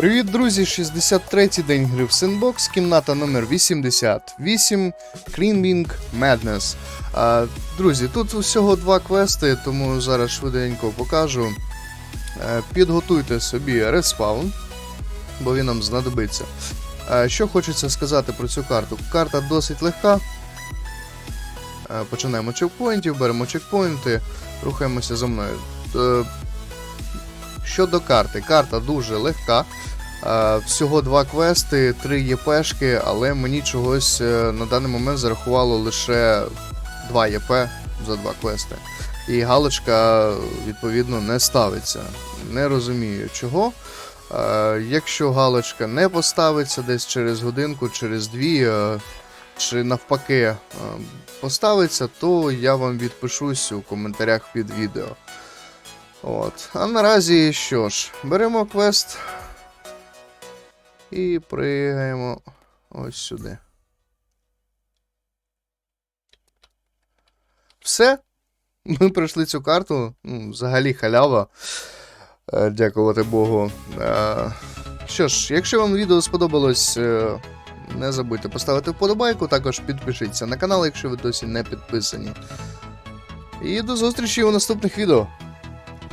Привіт, друзі! 63-й день гри в Sandbox, кімната номер 88 Cleaning Madness. А, друзі, тут всього два квести, тому зараз швиденько покажу. Е, Підготуйте собі респаун, бо він нам знадобиться. Е, Що хочеться сказати про цю карту? Карта досить легка. Е, Починаємо чекпоінтів, беремо чекпоінти, рухаємося за мною. Щодо карти, карта дуже легка. Е, Всього два квести, три ЄПшки, але мені чогось е, на даний момент зарахувало лише 2 ЄП за два квести. І галочка, відповідно, не ставиться. Не розумію чого. Е, Якщо галочка не поставиться десь через годинку, через дві, чи навпаки поставиться, то я вам відпишусь у коментарях під відео. От. А наразі що ж, беремо квест і пригаємо ось сюди. Все. Ми пройшли цю карту. Ну, взагалі халява. Е, Дякувати Богу. Е, Що ж, якщо вам відео сподобалось, е, не забудьте поставити вподобайку, також підпишіться на канал, якщо ви досі не підписані. І до зустрічі у наступних відео.